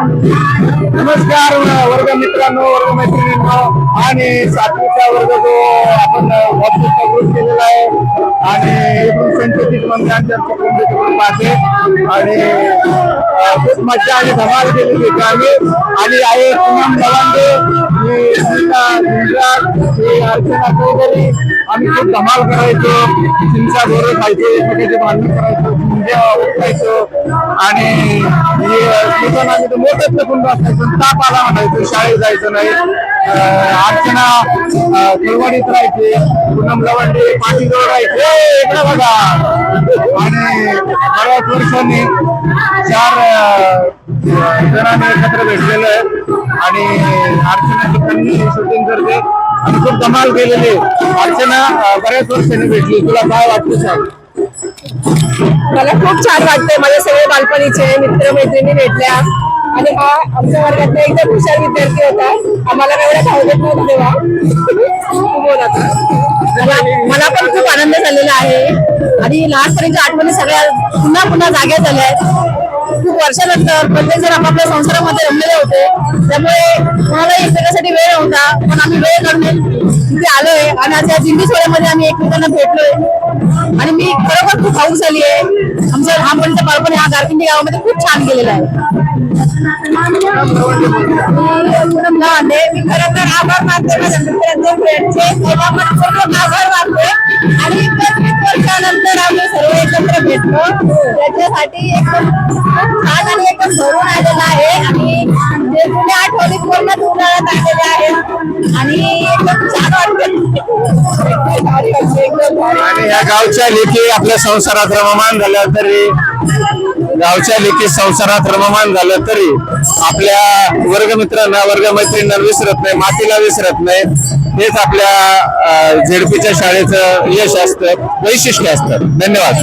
नमस्कार वर्ग मित्रांनो वर्ग मैत्रिणींनो आणि सातवीचा वर्ग जो आपण व्हॉट्सअपचा ग्रुप केलेला आहे. आणि एकूण संचलित मंत्र्यांच्या ग्रुप आहे आणि खूप मजा आणि धमाल केलेली आहे आणि आहे पूनम लवांडे आम्ही खूप धमाल करायचो चिंचा गोरे खायचो एकमेकाचे भांडण करायचो मुंग्या उठायचो. आणि हे स्मिताना आम्ही बसायचो ताप आला म्हणायचो शाळेत जायचं नाही. अर्चना अं, कळवणीत राहायचे पूनम लवंडे पाठीजवळ राहायचे. इकडे बघा. आणि बऱ्याच वर्षांनी चार जणांनी एकत्र भेटलेलं आहे. आणि अर्चनाची कन्या शूटिंग करते. आणि खूप कमाल केलेली. अर्चना बऱ्याच वर्षांनी भेटली. तुला काय वाटतं सांग मला खूप छान वाटतंय. माझे सगळे बालपणीचे मित्र मैत्रिणी भेटल्या. आणि हा आमच्या वर्गातला एकदम हुशार विद्यार्थी होता. आम्हाला काय एवढा खाऊ देत नव्हता तेव्हा. बोल आता. मला मला पण खूप आनंद झालेला आहे. आणि लहानपणीच्या आठवणी सगळ्या पुन्हा पुन्हा जाग्या झाल्या आहेत. खूप वर्षानंतर प्रत्येक जण आपापल्या संसारामध्ये रमलेले होते. त्यामुळे कोणाला सगळ्यासाठी वेळ नव्हता. पण आम्ही वेळ काढून तिथे आलोय आणि आज या जिंदी सोहळ्यामध्ये आम्ही एकमेकांना भेटलोय. आणि मी खरोखर खूप हाऊस झाली आहे. आमचं लहानपणीचं बालपण ह्या गारकिंडी गावामध्ये खूप छान गेलेला आहे. मी खरं तर आभार मानते. माझ्या मित्रांचे फ्रेंडचे आभार मानते. आणि प्रत्येक वर्षानंतर आम्ही सर्व एकत्र भेटलो. त्याच्यासाठी एकदम छान आणि एकदम भरून आलेला आहे. आणि जे जुन्या आठवणी पूर्ण उन्हाळ्यात आलेल्या आहेत. आणि एकदम छान वाटत. आणि या गावच्या लेखी आपल्या संसारात रममान झाल्या तरी गावच्या लेखी संसारात रममान झालं तरी आपल्या वर्गमित्रांना वर्ग मैत्रिणींना विसरत नाही मातीला विसरत नाही. हेच आपल्या झेडपीच्या शाळेचं यश असतं वैशिष्ट्य असतं. धन्यवाद.